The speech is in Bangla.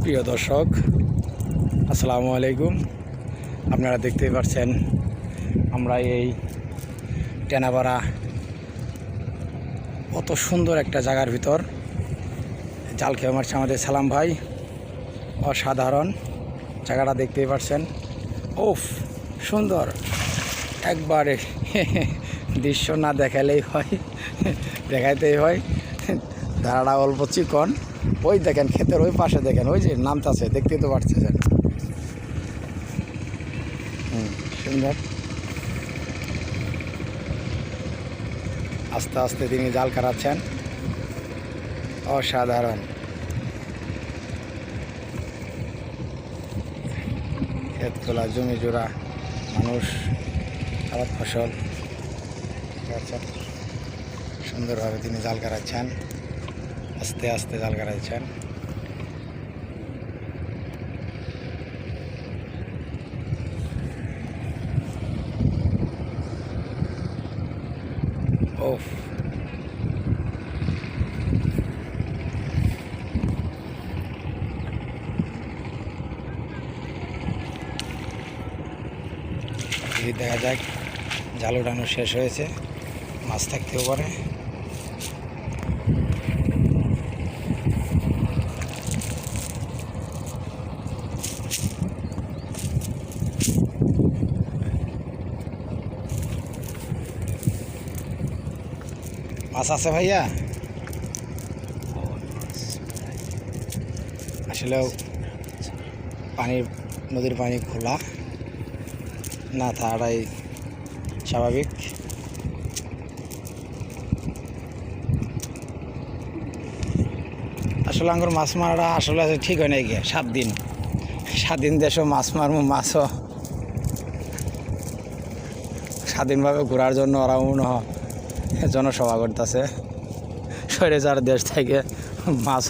সুপ্রিয় দর্শক, আসসালামু আলাইকুম। আপনারা দেখতেই পাচ্ছেন আমরা এই টেনাপাড়া কত সুন্দর একটা জায়গার ভিতর। জাল খেয়ে মারছে আমাদের সালাম ভাই। অসাধারণ জায়গাটা দেখতেই পাচ্ছেন ওফ সুন্দর। একবারে দৃশ্য না দেখালেই হয়, দেখাইতেই হয়। ধারাটা অল্প চিকন। ওই দেখেন, ক্ষেতের ওই পাশে দেখেন, ওই যে নামতাছে দেখতেই তো পারতেছেন হুম, সুন্দর। আস্তে আস্তে তিনি জাল কাটাচ্ছেন। অসাধারণ। ক্ষেত খোলা, জমি জোড়া, মানুষ আবাদ ফসল। সুন্দরভাবে তিনি জাল কাটাচ্ছেন। আস্তে আস্তে জাল কাটাচ্ছেন দেখা যাক জাল ওঠানো শেষ হয়েছে মাছ থাকতেও পারে। মাছ আছে ভাইয়া? আসলেও পানির, নদীর পানি খোলা। না থাকাটাই স্বাভাবিক। আসলে আমার মাছ মারাটা আসলে ঠিক হয় নাই গিয়ে সাত দিন। সাত দিন দেশও মাছ মারবো মাছও। স্বাধীনভাবে ঘোরার জন্য ওরা মনে হয় জনসভা করতেছে সরে যার দেশ থেকে মাছ